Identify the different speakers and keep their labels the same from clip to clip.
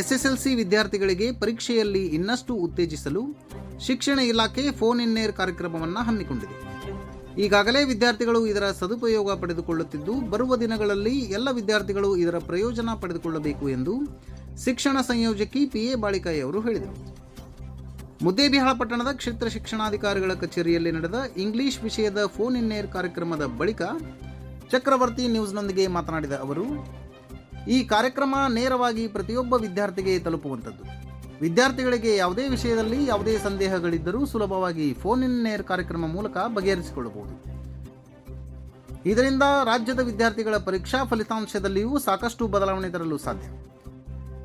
Speaker 1: SSLC ವಿದ್ಯಾರ್ಥಿಗಳಿಗೆ ಪರೀಕ್ಷೆಯಲ್ಲಿ ಇನ್ನಷ್ಟು ಉತ್ತೇಜಿಸಲು ಶಿಕ್ಷಣ ಇಲಾಖೆ ಫೋನ್ ಇನ್ ಏರ್ ಕಾರ್ಯಕ್ರಮವನ್ನು ಹಮ್ಮಿಕೊಂಡಿದೆ. ಈಗಾಗಲೇ ವಿದ್ಯಾರ್ಥಿಗಳು ಇದರ ಸದುಪಯೋಗ ಪಡೆದುಕೊಳ್ಳುತ್ತಿದ್ದು, ಬರುವ ದಿನಗಳಲ್ಲಿ ಎಲ್ಲ ವಿದ್ಯಾರ್ಥಿಗಳು ಇದರ ಪ್ರಯೋಜನ ಪಡೆದುಕೊಳ್ಳಬೇಕು ಎಂದು ಶಿಕ್ಷಣ ಸಂಯೋಜಕಿ ಪಿ ಎ ಬಾಳಿಕಾಯಿ ಅವರು ಹೇಳಿದರು. ಮುದ್ದೇಬಿಹಾಳ ಪಟ್ಟಣದ ಕ್ಷೇತ್ರ ಶಿಕ್ಷಣಾಧಿಕಾರಿಗಳ ಕಚೇರಿಯಲ್ಲಿ ನಡೆದ ಇಂಗ್ಲಿಷ್ ವಿಷಯದ ಫೋನ್ ಇನ್ ಏರ್ ಕಾರ್ಯಕ್ರಮದ ಬಳಿಕ ಚಕ್ರವರ್ತಿ ನ್ಯೂಸ್ನೊಂದಿಗೆ ಮಾತನಾಡಿದ ಅವರು ಈ ಕಾರ್ಯಕ್ರಮ ನೇರವಾಗಿ ಪ್ರತಿಯೊಬ್ಬ ವಿದ್ಯಾರ್ಥಿಗೆ ತಲುಪುವಂಥದ್ದು. ವಿದ್ಯಾರ್ಥಿಗಳಿಗೆ ಯಾವುದೇ ವಿಷಯದಲ್ಲಿ ಯಾವುದೇ ಸಂದೇಹಗಳಿದ್ದರೂ ಸುಲಭವಾಗಿ ಫೋನ್ ಇನ್ ಏರ್ ಕಾರ್ಯಕ್ರಮ ಮೂಲಕ ಬಗೆಹರಿಸಿಕೊಳ್ಳಬಹುದು. ಇದರಿಂದ ರಾಜ್ಯದ ವಿದ್ಯಾರ್ಥಿಗಳ ಪರೀಕ್ಷಾ ಫಲಿತಾಂಶದಲ್ಲಿಯೂ ಸಾಕಷ್ಟು ಬದಲಾವಣೆ ತರಲು ಸಾಧ್ಯ.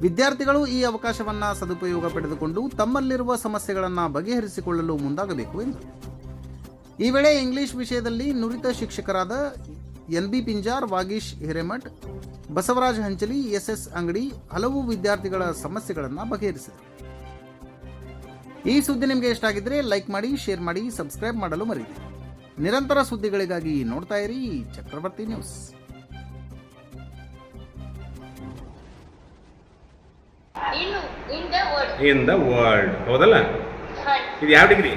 Speaker 1: ವಿದ್ಯಾರ್ಥಿಗಳು ಈ ಅವಕಾಶವನ್ನು ಸದುಪಯೋಗ ಪಡೆದುಕೊಂಡು ತಮ್ಮಲ್ಲಿರುವ ಸಮಸ್ಯೆಗಳನ್ನು ಬಗೆಹರಿಸಿಕೊಳ್ಳಲು ಮುಂದಾಗಬೇಕು ಎಂದು. ಈ ವೇಳೆ ಇಂಗ್ಲಿಷ್ ವಿಷಯದಲ್ಲಿ ನುರಿತ ಶಿಕ್ಷಕರಾದ N B Pinjar Vagish Hiremath Basavaraj Hanchali S S Angadi ಹಲವು ವಿದ್ಯಾರ್ಥಿಗಳ ಸಮಸ್ಯೆಗಳನ್ನು ಬಗೆಹರಿಸಿದರು. ಈ ಸುದ್ದಿ ನಿಮಗೆ ಇಷ್ಟ ಆಗಿದ್ರೆ ಲೈಕ್ ಮಾಡಿ ಶೇರ್ ಮಾಡಿ ಸಬ್ಸ್ಕ್ರೈಬ್ ಮಾಡಲು ಮರೀತಿ ನಿರಂತರ ಸುದ್ದಿಗಳಿಗಾಗಿ ನೋಡ್ತಾ ಇರಿ ಚಕ್ರವರ್ತಿ ನ್ಯೂಸ್.
Speaker 2: ಇನ್ನು in the word
Speaker 3: in the world. ಹೌದಲ್ಲ? ಇದು ಯಾವ ಡಿಗ್ರಿ?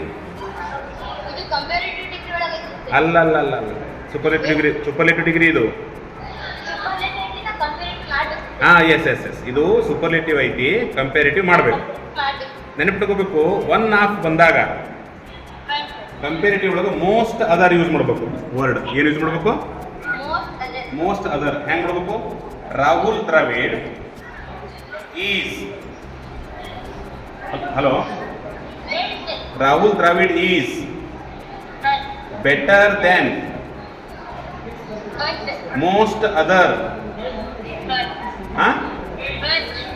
Speaker 2: ಇದು ಕಂಪ್ಯಾರಿಟಿವ್ ಡಿಗ್ರಿ ಒಳಗೆ
Speaker 3: ಅಲ್ಲ ಅಲ್ಲ ಅಲ್ಲ ಅಲ್ಲ ಸೂಪರ್ಲೇಟಿವ್ ಡಿಗ್ರಿ ಸೂಪರ್ಲೇಟಿವ್ ಡಿಗ್ರಿ ಇದು? ಹಾ ಎಸ್ ಎಸ್ ಎಸ್ ಇದು ಸೂಪರ್ಲೇಟಿವ್ ಐತಿ ಕಂಪೇರಿಟಿವ್ ಮಾಡಬೇಕು. ನೆನಪಿಟ್ಕೋಬೇಕು ಒನ್ ಆಫ್ ಬಂದಾಗ ಕಂಪೇರಿಟಿವ್ ಒಳಗೆ ಮೋಸ್ಟ್ ಅದರ್ ಯೂಸ್ ಮಾಡಬೇಕು. ವರ್ಡ್ ಏನು ಯೂಸ್ ಮಾಡಬೇಕು?
Speaker 2: ಮೋಸ್ಟ್
Speaker 3: ಅದರ್ ಹೆಂಗೆ ಮಾಡಬೇಕು? Rahul Dravid is hello Rahul Dravid is better than most other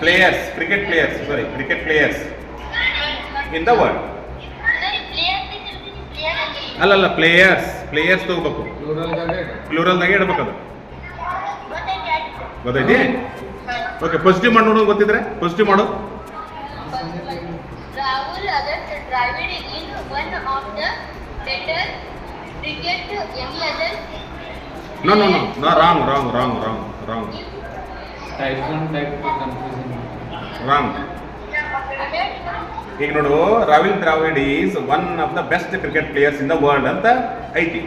Speaker 3: players cricket players sorry cricket players in the world ಅಲ್ಲಲ್ಲ ಪ್ಲೇಯರ್ಸ್ ಪ್ಲೇಯರ್ಸ್ ತಗೋಬೇಕು. ಪ್ಲೂರಲ್ದಾಗೆ ಇಡಬೇಕು ಅದು. ಗೊತ್ತೈತಿ ಓಕೆ ಪಾಸಿಟಿವ್ ಮಾಡಿ ನೋಡೋದು ಗೊತ್ತಿದ್ರೆ? ಪಾಸಿಟಿವ್ ಮಾಡು.
Speaker 2: Rahul other no, no, no, wrong, wrong, wrong, wrong, wrong, other
Speaker 3: no no no no wrong wrong wrong wrong wrong
Speaker 4: Type 1, type 2 confusion.
Speaker 3: Wrong ಈಗ ನೋಡು Ravindra Dravid is one of the best cricket players in the world ಅಂತ ಐತಿ.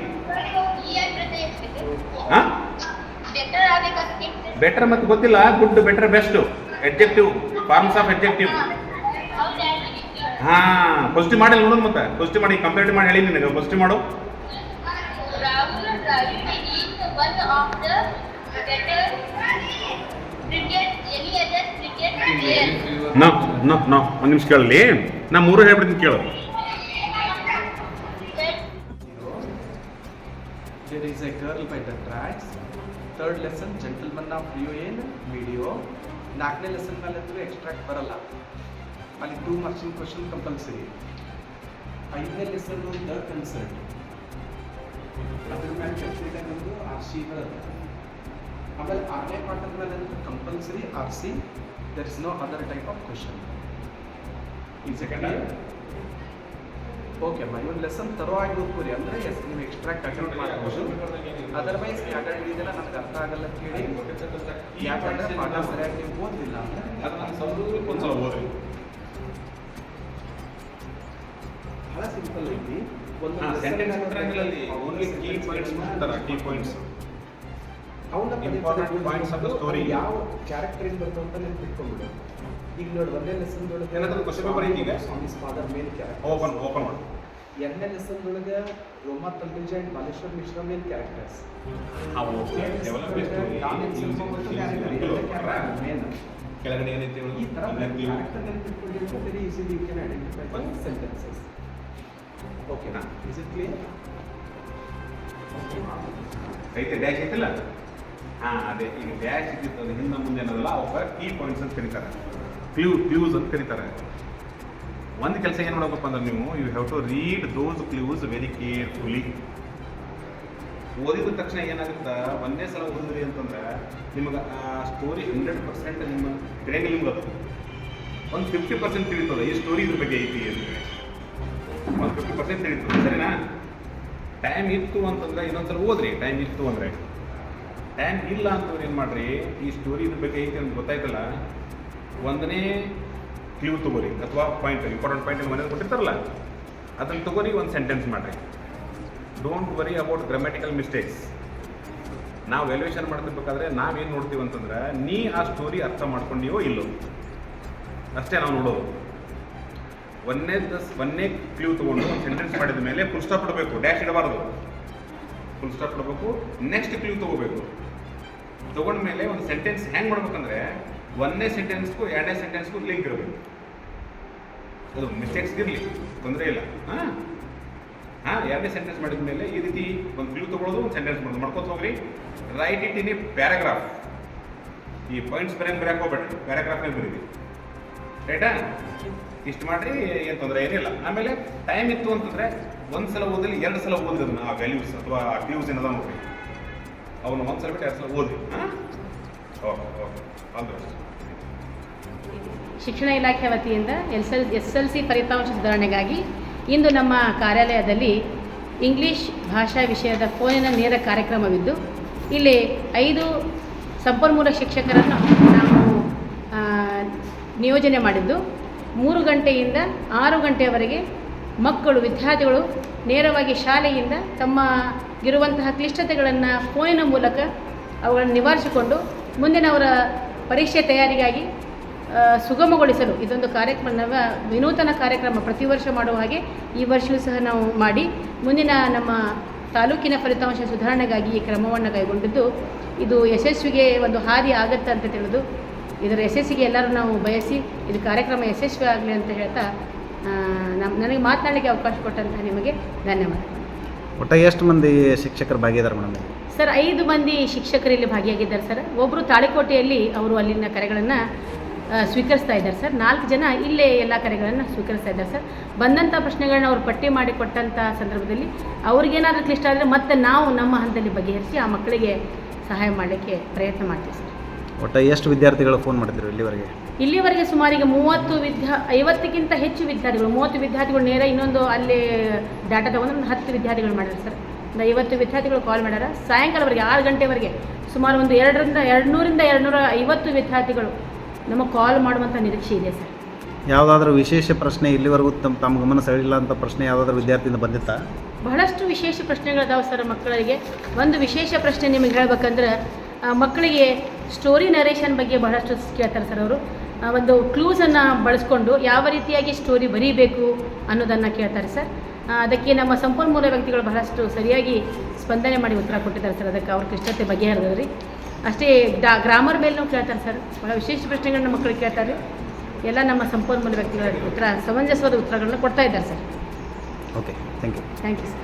Speaker 3: ಹಾ
Speaker 2: better
Speaker 3: ಮತ್ತೆ ಗೊತ್ತಿಲ್ಲ good better best adjective forms of adjective ಹಾ positive ಮಾಡಿ ನೋಡೋದು ಮತ್ತೆ. ಪಾಸಿಟಿವ್ ಮಾಡಿ ಕಂಪ್ಲೀಟ್ ಮಾಡಿ ಹೇಳಿ ನಿನಗೆ. ಪಾಸಿಟಿವ್ ಮಾಡು.
Speaker 2: Rahul Dravid is of the better cricket, any other cricket player.
Speaker 3: ನಾ ನಾ ನಾ ಒಂದು ನಿಮಿಷ ಕೇಳಲಿ. ನಾ ಮೂರು ಹೇಳ್ಬಿಡ್ತೀನಿ ಕೇಳು.
Speaker 4: There is a girl by the tracks. Third lesson gentleman of you ಏನು ವಿಡಿಯೋ ನಾಲ್ಕನೇ ಲೆಸನ್ ಮೇಲೆ ಅಂದ್ರೆ ಎಕ್ಸ್ಟ್ರಾಕ್ಟ್ ಬರಲ್ಲ. ಅಲ್ಲಿ ಟೂ ಮಾರ್ಕ್ಸಿನ ಕ್ವಶನ್ ಕಂಪಲ್ಸರಿ ಐದನೇ ಲೆಸನ್ ದ ಕನ್ಸರ್ಟ್ ಅದ್ರ ಮೇಲೆ ಕಟ್ಟಿದೆ ನಮ್ಮದು ಆರ್ ಸಿಗಳು ಆಮೇಲೆ ಆರನೇ ಪಾಠದ ಮೇಲೆ compulsory R C there is no other type of question ಈ ಸೆಕೆಂಡ್ ಓಕೆ ಅಮ್ಮ ಇವನ್ ಲೆಸನ್ ತರೋ ಆಗಿ ಓದ್ಕೋರಿ ಅಂದ್ರೆ ಎಸ್ ನೀವು ಎಕ್ಸ್ಟ್ರಾಕ್ಟ್ ಅಟೆಂಡ್ ಮಾಡ್ಬೋದು ಅದರ್ವೈಸ್ ಯಾಕೆ ಹಿಡಿದಿಲ್ಲ ನನಗೆ ಅರ್ಥ ಆಗಲ್ಲ ಕೇಳಿ ಯಾಕಂದ್ರೆ ಪಾಠ ಸರಿಯಾಗಿ ನೀವು ಓದಿಲ್ಲ ಅಂದ್ರೆ ಬಹಳ ಸಿಂಪಲ್ ಐತಿ
Speaker 3: ಸೆಂಟೆನ್ಸ್ ಅಲ್ಲಿ ಓನ್ಲಿ ಕೀ ಪಾಯಿಂಟ್ಸ್ ಮಾಡ್ತಾರ key points Important points of the story.
Speaker 4: ಯಾವ ಕ್ಯಾರೆಕ್ಟರ್ ಇಂದ ಬರ್ತಾವ ಅಂತ ಈಗ ನೋಡಿ ಒಂದೇ ಲೆಸನ್
Speaker 3: ಏನಾದ್ರು question ಪೇಪರ್ ಐತಿ ಈಗ?
Speaker 4: Father main character
Speaker 3: open open ಮಾಡು.
Speaker 4: ಎರಡನೇ ಲೆಸನ್ ಒಳಗೆ ರೋಮಾ ತಲ್ಬಿಜ and Baleshwar Mishra main characters
Speaker 3: ಕೆಳಗಡೆ ಏನೈತಿ
Speaker 4: ಈ ತರ character ನೆನ್ಪಿಟ್ಕೊಂಡಿದ್ರೆ very easily you can identify sentences okay is it clear
Speaker 3: ಐತೆ ಡ್ಯಾಶ್ ಐತಿಲ್ಲ? ಹಾ ಅದೇ. ಈಗ ಡ್ಯಾಶ್ ಇದ್ದಿತ್ತು ಅದು ಹಿಂದೆ ಮುಂದೆ ಅನ್ನೋದಲ್ಲ ಅವಕ್ಕೆ ಕೀ ಪಾಯಿಂಟ್ಸ್ ಅಂತ ಕರೀತಾರೆ. ಕ್ಲೂ ಕ್ಲೂಸ್ ಅಂತ ಕರೀತಾರೆ. ಒಂದು ಕೆಲಸ ಏನು ಮಾಡಬೇಕಪ್ಪ ಅಂದ್ರೆ ನೀವು you have to read those clues very carefully ಓದಿದ ತಕ್ಷಣ ಏನಾಗುತ್ತೆ? ಒಂದೇ ಸಲ ಓದಿದ್ರಿ ಅಂತಂದ್ರೆ ನಿಮಗೆ ಆ ಸ್ಟೋರಿ ಹಂಡ್ರೆಡ್ ಪರ್ಸೆಂಟ್ ನಿಮ್ಮ ಬ್ರೈನ್ ನಿಮ್ಗೆ ಅದು. ಒಂದು ಫಿಫ್ಟಿ ಪರ್ಸೆಂಟ್ ತಿಳಿತದೆ ಈ ಸ್ಟೋರಿ ಇದ್ರ ಬಗ್ಗೆ ಐತಿ ಅಂತ ಒಂದು ಫಿಫ್ಟಿ ಪರ್ಸೆಂಟ್ ಹೇಳಿತ್ತು ಸರಿನಾ? ಟೈಮ್ ಇತ್ತು ಅಂತಂದ್ರೆ ಇನ್ನೊಂದ್ಸಲ ಓದ್ರಿ ಟೈಮ್ ಇತ್ತು ಅಂದ್ರೆ. ಟೈಮ್ ಇಲ್ಲ ಅಂತಂದ್ರೆ ಏನು ಮಾಡ್ರಿ? ಈ ಸ್ಟೋರಿ ಇದ್ರ ಬಗ್ಗೆ ಐತಿ ಅಂತ ಗೊತ್ತಾಯ್ತಲ್ಲ? ಒಂದನೇ ಕ್ಲೂ ತಗೋರಿ. ಅಥವಾ ಪಾಯಿಂಟ್ ಇಂಪಾರ್ಟೆಂಟ್ ಪಾಯಿಂಟ್ ಮನೇಲಿ ಕೊಟ್ಟಿರ್ತಾರಲ್ಲ? ಅದನ್ನು ತಗೋರಿ, ಒಂದು ಸೆಂಟೆನ್ಸ್ ಮಾಡ್ರಿ. Don't worry about grammatical mistakes ನಾವು ವ್ಯಾಲ್ಯೂಯೇಷನ್ ಮಾಡ್ತಿರ್ಬೇಕಾದ್ರೆ ನಾವೇನು ನೋಡ್ತೀವಿ ಅಂತಂದ್ರೆ, ನೀ ಆ ಸ್ಟೋರಿ ಅರ್ಥ ಮಾಡ್ಕೊಂಡಿಯೋ ಇಲ್ಲೋ? ಅಷ್ಟೇ ನಾವು ನೋಡೋದು. ಒಂದೇ ಒಂದೇ ಕ್ಲೂ ತಗೊಂಡು ಸೆಂಟೆನ್ಸ್ ಮಾಡಿದ ಮೇಲೆ ಫುಲ್ ಸ್ಟಾಪ್ ಇಡಬೇಕು ಡ್ಯಾಶ್ ಇಡಬಾರ್ದು. ಫುಲ್ ಸ್ಟಾಪ್ ಇಡಬೇಕು ನೆಕ್ಸ್ಟ್ ಕ್ಲೂ ತಗೋಬೇಕು. ತಗೊಂಡ್ಮೇಲೆ ಒಂದು ಸೆಂಟೆನ್ಸ್ ಹ್ಯಾಂಗ್ ಮಾಡ್ಬೇಕಂದ್ರೆ ಒಂದನೇ ಸೆಂಟೆನ್ಸ್ಗೂ ಎರಡನೇ ಸೆಂಟೆನ್ಸ್ಗೂ ಲಿಂಕ್ ಇರಬೇಕು. ಅದು ಮಿಸ್ಟೇಕ್ಸ್ ಇರಲಿ, ತೊಂದರೆ ಇಲ್ಲ. ಹಾಂ? ಹಾಂ ಎರಡನೇ ಸೆಂಟೆನ್ಸ್ ಮಾಡಿದ ಮೇಲೆ ಈ ರೀತಿ ಒಂದು ಕ್ಲೂ ತಗೊಳ್ಳೋದು, ಒಂದು ಸೆಂಟೆನ್ಸ್ ಮಾಡೋದು. ಮಾಡ್ಕೊತ ಹೋಗ್ರಿ. Write it in a paragraph ಈ ಪಾಯಿಂಟ್ಸ್ ಬರೆಯಂಗೆ ಬರೆಯಕ್ಕೆ ಹೋಗ್ಬೇಡ್ರಿ ಪ್ಯಾರಾಗ್ರಾಫ್ನೇ ಬರೀರಿ? ರೈಟಾ ಇಷ್ಟು ಮಾಡ್ರಿ, ಏನು ತೊಂದರೆ ಏನಿಲ್ಲ. ಆಮೇಲೆ ಟೈಮ್ ಇತ್ತು ಅಂತಂದ್ರೆ ಒಂದು ಸಲ ಓದಲಿ, ಎರಡು ಸಲ ಓದಿರಿ ಅದನ್ನ, ಆ ವ್ಯಾಲ್ಯೂಸ್ ಅಥವಾ ಆ ಕ್ಲೂಸ್ ಏನದ ನೋಡಿ ಅವನು ಒಂದು ಸಲ ಬಿಟ್ಟು ಎರಡು ಸಲ ಓದಿ
Speaker 5: ಶಿಕ್ಷಣ ಇಲಾಖೆ ವತಿಯಿಂದ S L S L C ಫಲಿತಾಂಶ ಸುಧಾರಣೆಗಾಗಿ ಇಂದು ನಮ್ಮ ಕಾರ್ಯಾಲಯದಲ್ಲಿ ಇಂಗ್ಲಿಷ್ ಭಾಷಾ ವಿಷಯದ ಫೋನಿನ ನೇರ ಕಾರ್ಯಕ್ರಮವಿದ್ದು, ಇಲ್ಲಿ ಐದು ಸಂಪನ್ಮೂಲ ಶಿಕ್ಷಕರನ್ನು ನಾವು ನಿಯೋಜನೆ ಮಾಡಿದ್ದು. ಮೂರು ಗಂಟೆಯಿಂದ ಆರು ಗಂಟೆಯವರೆಗೆ ಮಕ್ಕಳು, ವಿದ್ಯಾರ್ಥಿಗಳು ನೇರವಾಗಿ ಶಾಲೆಯಿಂದ ತಮ್ಮ ಇರುವಂತಹ ಕ್ಲಿಷ್ಟತೆಗಳನ್ನು ಫೋನಿನ ಮೂಲಕ ಅವುಗಳನ್ನು ನಿವಾರಿಸಿಕೊಂಡು ಮುಂದಿನ ಅವರ ಪರೀಕ್ಷೆ ತಯಾರಿಗಾಗಿ ಸುಗಮಗೊಳಿಸಲು ಇದೊಂದು ಕಾರ್ಯಕ್ರಮ ವಿನೂತನ ಕಾರ್ಯಕ್ರಮ ಪ್ರತಿ ವರ್ಷ ಮಾಡುವ ಹಾಗೆ ಈ ವರ್ಷವೂ ಸಹ ನಾವು ಮಾಡಿ ಮುಂದಿನ ನಮ್ಮ ತಾಲೂಕಿನ ಫಲಿತಾಂಶ ಸುಧಾರಣೆಗಾಗಿ ಈ ಕ್ರಮವನ್ನು ಕೈಗೊಂಡಿದ್ದು ಇದು ಯಶಸ್ವಿಗೆ ಒಂದು ಹಾದಿ ಆಗತ್ತೆ ಅಂತ ತಿಳಿದು ಇದರ ಯಶಸ್ಸಿಗೆ ಎಲ್ಲರೂ ನಾವು ಬಯಸಿ ಇದು ಕಾರ್ಯಕ್ರಮ ಯಶಸ್ವಿ ಆಗಲಿ ಅಂತ ಹೇಳ್ತಾ ನಮ್ಮ ನನಗೆ ಮಾತನಾಡಲಿಕ್ಕೆ ಅವಕಾಶ ಕೊಟ್ಟಂತಹ ನಿಮಗೆ ಧನ್ಯವಾದ.
Speaker 1: ಒಟ್ಟ ಎಷ್ಟು ಮಂದಿ ಶಿಕ್ಷಕರು ಭಾಗಿಯಾದರು ಮೇಡಮ್
Speaker 5: ಸರ್ ಐದು ಮಂದಿ ಶಿಕ್ಷಕರು ಇಲ್ಲಿ ಭಾಗಿಯಾಗಿದ್ದಾರೆ ಸರ್. ಒಬ್ಬರು ತಾಳಿಕೋಟೆಯಲ್ಲಿ ಅವರು ಅಲ್ಲಿನ ಕರೆಗಳನ್ನು ಸ್ವೀಕರಿಸ್ತಾ ಇದ್ದಾರೆ ಸರ್. ನಾಲ್ಕು ಜನ ಇಲ್ಲೇ ಎಲ್ಲ ಕರೆಗಳನ್ನು ಸ್ವೀಕರಿಸ್ತಾ ಇದ್ದಾರೆ ಸರ್. ಬಂದಂಥ ಪ್ರಶ್ನೆಗಳನ್ನ ಅವರು ಪಟ್ಟಿ ಮಾಡಿ ಕೊಟ್ಟಂಥ ಸಂದರ್ಭದಲ್ಲಿ ಅವ್ರಿಗೇನಾದರೂ ಕ್ಲಿಷ್ಟ ಆದರೆ ಮತ್ತೆ ನಾವು ನಮ್ಮ ಹಂತದಲ್ಲಿ ಬಗೆಹರಿಸಿ ಆ ಮಕ್ಕಳಿಗೆ ಸಹಾಯ ಮಾಡಲಿಕ್ಕೆ ಪ್ರಯತ್ನ ಮಾಡ್ತೀವಿ ಸರ್.
Speaker 1: ಒಟ್ಟ ಎಷ್ಟು ವಿದ್ಯಾರ್ಥಿಗಳು ಫೋನ್ ಮಾಡಿದ್ರು ಇಲ್ಲಿವರೆಗೆ?
Speaker 5: ಇಲ್ಲಿವರೆಗೆ ಸುಮಾರಿಗೆ ಮೂವತ್ತು ವಿದ್ಯಾ ಐವತ್ತಕ್ಕಿಂತ ಹೆಚ್ಚು ವಿದ್ಯಾರ್ಥಿಗಳು ಮೂವತ್ತು ವಿದ್ಯಾರ್ಥಿಗಳು ನೇರ ಇನ್ನೊಂದು ಅಲ್ಲಿ ಡಾಟಾ ತಗೊಂಡು ಒಂದು ಹತ್ತು ವಿದ್ಯಾರ್ಥಿಗಳು ಮಾಡ್ಯಾರ ಸರ್. ಒಂದು ಐವತ್ತು ವಿದ್ಯಾರ್ಥಿಗಳು ಕಾಲ್ ಮಾಡ್ಯಾರ. ಸಾಯಂಕಾಲವರೆಗೆ ಆರು ಗಂಟೆವರೆಗೆ ಸುಮಾರು ಒಂದು ಎರಡರಿಂದ ಎರಡುನೂರಿಂದ ಎರಡುನೂರ ಐವತ್ತು ವಿದ್ಯಾರ್ಥಿಗಳು ನಮಗೆ ಕಾಲ್ ಮಾಡುವಂಥ ನಿರೀಕ್ಷೆ ಇದೆ ಸರ್.
Speaker 1: ಯಾವುದಾದ್ರೂ ವಿಶೇಷ ಪ್ರಶ್ನೆ ಇಲ್ಲಿವರೆಗೂ ತಮ್ಮ ತಮ್ಮ ಗಮನ ಸೆಳೆಯಿಲ್ಲ ಅಂತ ಪ್ರಶ್ನೆ ಯಾವುದಾದ್ರೂ ವಿದ್ಯಾರ್ಥಿಯಿಂದ ಬಂದಿತ್ತಾ?
Speaker 5: ಬಹಳಷ್ಟು ವಿಶೇಷ ಪ್ರಶ್ನೆಗಳಿದಾವೆ ಸರ್ ಮಕ್ಕಳಿಗೆ ಒಂದು ವಿಶೇಷ ಪ್ರಶ್ನೆ ನಿಮಗೆ ಹೇಳ್ಬೇಕಂದ್ರೆ ಮಕ್ಕಳಿಗೆ ಸ್ಟೋರಿ ನರೇಷನ್ ಬಗ್ಗೆ ಬಹಳಷ್ಟು ಕೇಳ್ತಾರೆ ಸರ್ ಅವರು. ಒಂದು ಕ್ಲೂಸನ್ನು ಬಳಸ್ಕೊಂಡು ಯಾವ ರೀತಿಯಾಗಿ ಸ್ಟೋರಿ ಬರೀಬೇಕು ಅನ್ನೋದನ್ನು ಕೇಳ್ತಾರೆ ಸರ್ ಅದಕ್ಕೆ ನಮ್ಮ ಸಂಪನ್ಮೂಲ ವ್ಯಕ್ತಿಗಳು ಬಹಳಷ್ಟು ಸರಿಯಾಗಿ ಸ್ಪಂದನೆ ಮಾಡಿ ಉತ್ತರ ಕೊಟ್ಟಿದ್ದಾರೆ ಸರ್ ಅದಕ್ಕೆ ಅವ್ರ ಬಗ್ಗೆ ಹೇಳಿದ್ರಿ ಅಷ್ಟೇ ಡಾ ಗ್ರಾಮರ್ ಮೇಲೂ ಕೇಳ್ತಾರೆ ಸರ್ ಬಹಳ ವಿಶೇಷ ಪ್ರಶ್ನೆಗಳನ್ನ ಮಕ್ಕಳು ಕೇಳ್ತಾರೆ. ಎಲ್ಲ ನಮ್ಮ ಸಂಪನ್ಮೂಲ ವ್ಯಕ್ತಿಗಳ ಉತ್ತರ ಸಮಂಜಸವಾದ ಉತ್ತರಗಳನ್ನ ಕೊಡ್ತಾ ಇದ್ದಾರೆ sir
Speaker 1: okay thank you
Speaker 5: thank you sir